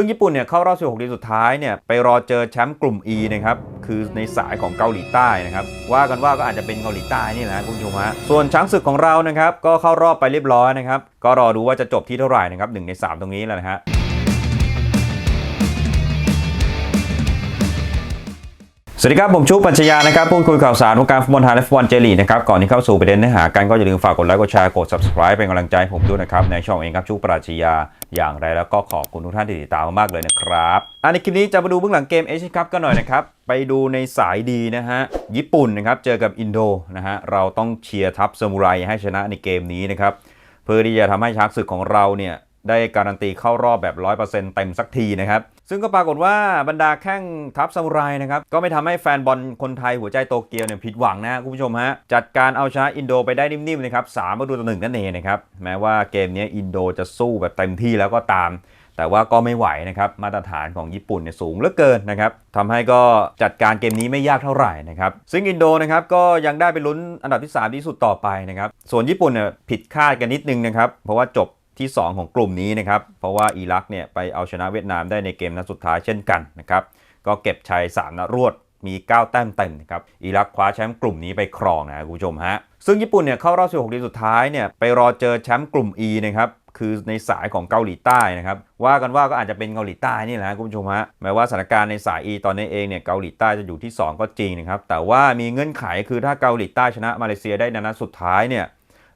ซึ่งญี่ปุ่นเนี่ยเข้ารอบ 16 ทีมสุดท้ายเนี่ยไปรอเจอแชมป์กลุ่ม E นะครับคือในสายของเกาหลีใต้นะครับว่ากันว่าก็อาจจะเป็นเกาหลีใต้นี่แหละคุณผู้ชมฮะส่วนช้างศึกของเรานะครับก็เข้ารอบไปเรียบร้อยนะครับก็รอดูว่าจะจบที่เท่าไหร่นะครับหนึ่งใน 3 ตรงนี้แหละนะฮะ สวัสดีครับ ผมชุกปัญชยานะครับพูดคุยข่าวสารวงการฟุตบอลไทยและฟุตบอลเจลีนะครับ ก่อนที่เข้าสู่ประเด็นเนื้อหากันก็อย่าลืมฝากกดไลค์กดแชร์กด subscribe เป็นกำลังใจผมด้วยนะครับ ในช่องเองครับชุกปราชญาอย่างไรแล้วก็ขอบคุณทุกท่านที่ติดตามมากเลยนะครับอันในคลิปนี้จะมาดูเบื้องหลังเกมเอเชียนคัพกันหน่อยนะครับ ไปดูในสายดีนะฮะญี่ปุ่นนะครับเจอกับอินโดนะฮะเราต้องเชียร์ทัพซามูไรให้ชนะในเกมนี้นะครับเพื่อที่จะทำให้ช้างศึกของเราเนี่ยได้การันตีเข้ารอบแบบ100%เต็มสักทีนะครับ ซึ่งก็ปรากฏว่าบรรดาแข้งทัพซามูไรนะครับ ก็ไม่ทำให้แฟนบอลคนไทยหัวใจโตเกียวเนี่ยผิดหวังนะคุณผู้ชมฮะ จัดการเอาชนะอินโดไปได้นิ่มๆนะครับสามประตูต่อหนึ่งนั่นเองนะครับ แม้ว่าเกมนี้อินโดจะสู้แบบเต็มที่แล้วก็ตาม แต่ว่าก็ไม่ไหวนะครับ มาตรฐานของญี่ปุ่นเนี่ยสูงเหลือเกินนะครับทำให้ก็จัดการเกมนี้ไม่ยากเท่าไหร่นะครับ ซึ่งอินโดนะครับก็ยังได้ไปลุ้นอันดับที่3ที่สุดต่อไปนะครับ ส่วนญี่ปุ่นเนี่ยผิดคาดกันนิดนึงนะครับ เพราะว่าจบ ที่ 2 ของกลุ่มนี้นะครับ เพราะว่าอิรักเนี่ยไปเอาชนะเวียดนามได้ในเกมนัดสุดท้ายเช่นกันนะครับ ก็เก็บชัย 3 นัดรวดมี 9 แต้มเต็มนะครับ อิรักคว้าแชมป์กลุ่มนี้ไปครองนะคุณผู้ชมฮะ ซึ่งญี่ปุ่นเนี่ยเข้ารอบ 16 ทีมสุดท้ายเนี่ยไปรอเจอแชมป์กลุ่ม E นะครับคือในสายของเกาหลีใต้นะครับ ว่ากันว่าก็อาจจะเป็นเกาหลีใต้นี่แหละคุณผู้ชมฮะแม้ว่าสถานการณ์ในสาย E ตอนนี้เองเนี่ยเกาหลีใต้จะอยู่ที่ 2 ก็จริงนะครับ แต่ว่ามีเงื่อนไขคือถ้าเกาหลีใต้ชนะมาเลเซียได้ในนัดสุดท้ายเนี่ย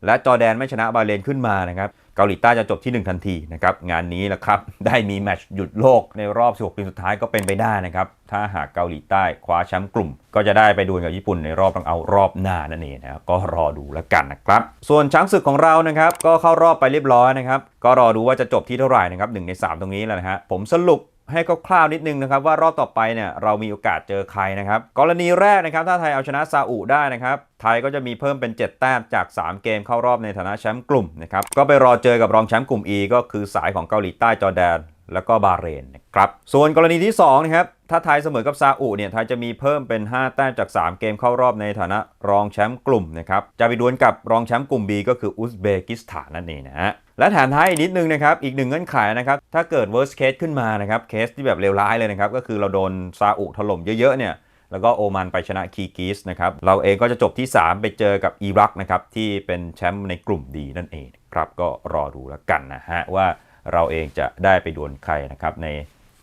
และจอร์แดนไม่ชนะบาเรนขึ้นมานะครับ เกาหลีใต้จะจบที่ 1 ทันทีนะครับงานนี้แหละครับได้มีแมตช์หยุดโลกในรอบ 16 ทีมสุดท้ายก็เป็นไปได้นะครับถ้าหากเกาหลีใต้คว้าแชมป์กลุ่ม ก็จะได้ไปดวลกับญี่ปุ่นในรอบรองเอารอบหน้านั่นเองนะครับก็รอดูแล้วกันนะครับส่วนช้างศึกของเรานะครับก็เข้ารอบไปเรียบร้อยนะครับก็รอดูว่าจะจบที่เท่าไหร่นะครับหนึ่งใน 3 ตรงนี้แหละนะฮะผมสรุป ให้คร่าวๆนิดนึงนะครับว่ารอบต่อไปเนี่ยเรามีโอกาสเจอใครนะครับ กรณีแรกนะครับถ้าไทยเอาชนะซาอุได้นะครับไทยก็จะมีเพิ่มเป็น 7 แต้มจาก 3 เกมเข้ารอบในฐานะแชมป์กลุ่มนะครับก็ไปรอเจอกับรองแชมป์กลุ่ม E ก็คือสายของเกาหลีใต้จอร์แดน แล้วก็บาเรนนะครับ ส่วนกรณีที่2นะครับ ถ้าไทยเสมอกับซาอุเนี่ย ไทยจะมีเพิ่มเป็น 5 แต้มจาก 3 เกมเข้ารอบในฐานะรองแชมป์กลุ่มนะครับ จะไปดวลกับรองแชมป์กลุ่ม B ก็คืออุซเบกิสถานนั่นเองนะฮะ และแถมท้ายอีกนิดนึงนะครับ อีกหนึ่งเงื่อนไขนะครับ ถ้าเกิด worst case ขึ้นมานะครับ เคสที่แบบเลวร้ายเลยนะครับ ก็คือเราโดนซาอุถล่มเยอะๆเนี่ยแล้วก็โอมานไปชนะคีกิสนะครับ เราเองก็จะจบที่ 3 ไปเจอกับอิรักนะครับที่เป็นแชมป์ในกลุ่มดีนั่นเองครับก็รอดูแล้วกันนะฮะว่า เราเองจะได้ไปดวลใครนะครับใน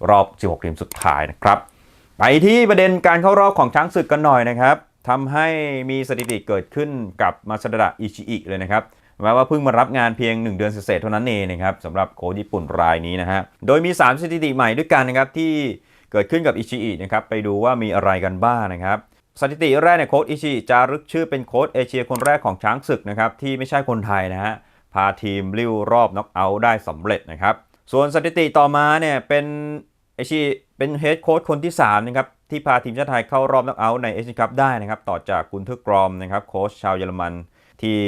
รอบ 16 ทีมสุดท้ายนะครับ ไปที่ประเด็นการเข้ารอบของช้างศึกกันหน่อยนะครับทำให้มีสถิติเกิดขึ้นกับมาซาดะอิชิอิเลยนะครับแม้ว่าเพิ่งมารับงานเพียง 1 เดือนเศษเท่านั้นเองนะครับสำหรับโค้ชญี่ปุ่นรายนี้นะฮะ โดยมี 3 สถิติใหม่ด้วยกันนะครับที่เกิดขึ้นกับอิชิอินะครับไปดูว่ามีอะไรกันบ้างนะครับสถิติแรกเนี่ยโค้ชอิชิอิจารึกชื่อเป็นโค้ชเอเชียคนแรกของช้างศึกนะครับที่ไม่ใช่คนไทยนะฮะ พาทีมลิ้วรอบน็อกเอาท์ได้สำเร็จนะครับ ส่วนสถิติต่อมาเนี่ยเป็นเอชิเป็นเฮดโค้ชคนที่3นะครับที่พาทีมชาติไทยเข้ารอบน็อกเอาท์ในเอเชียนคัพได้นะครับต่อจากกุนทึกกรอมนะครับโค้ชชาวเยอรมันที่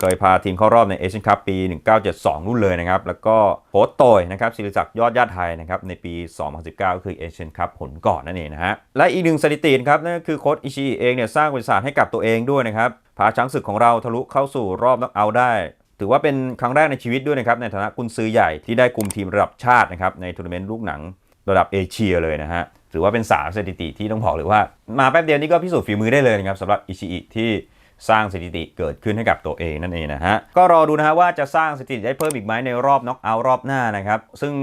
เคยพาทีมเข้ารอบในเอเชียนคัพปี 1972 นู่นเลยนะครับ แล้วก็โค้ชโตยนะครับศิริศักดิ์ยอดญาติไทยนะครับในปี 2019 ก็คือเอเชียนคัพผลก่อนนั่นเองนะฮะ และอีกหนึ่งสถิตินครับนั่นก็คือโค้ชอิชิอิเองเนี่ยสร้างบริษัทให้กับตัวเองด้วยนะครับ พาช้างศึกของเราทะลุเข้าสู่รอบน็อกเอาท์ได้ ถือว่าเป็นครั้งแรกในชีวิตด้วยนะครับในฐานะกุนซือใหญ่ที่ได้กลุ่มทีมระดับชาตินะครับในทัวร์นาเมนต์ลูกหนังระดับเอเชียเลยนะฮะถือว่าเป็น3สถิติที่ต้องบอกเลยว่า มาแป๊บเดียวนี่ก็พิสูจน์ฝีมือได้เลยนะครับสำหรับอิชิอิที่สร้างสถิติเกิดขึ้นให้กับตัวเองนั่นเองนะฮะ ก็รอดูนะฮะว่าจะสร้างสถิติได้เพิ่มอีกไหมในรอบน็อกเอาท์รอบหน้านะครับ ซึ่ง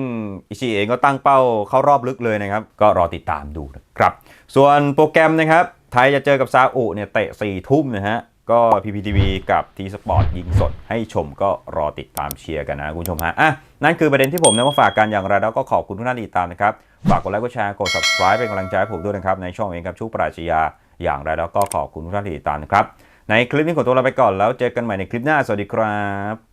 อิชิอิเองก็ตั้งเป้าเข้ารอบลึกเลยนะครับ ก็รอติดตามดูนะครับ ส่วนโปรแกรมนะครับ ไทยจะเจอกับซาอุเนี่ยเตะ4ทุ่มนะฮะ ก็ PPTV กับทีสปอร์ตยิงสดให้ชมก็รอติดตามเชียร์กันนะคุณผู้ชมฮะอะนั่นคือประเด็นที่ผมนำมาฝากกันอย่างไรแล้วก็ขอบคุณทุกท่านที่ติดตามนะครับ ฝากกดไลค์กดแชร์กด subscribe เป็นกำลังใจให้ผมด้วยนะครับ ในช่องเองกับชูปราชญาอย่างไรแล้วก็ขอบคุณทุกท่านที่ติดตามนะครับในคลิปนี้ขอตัวลาไปก่อนแล้วเจอกันใหม่ในคลิปหน้าสวัสดีครับ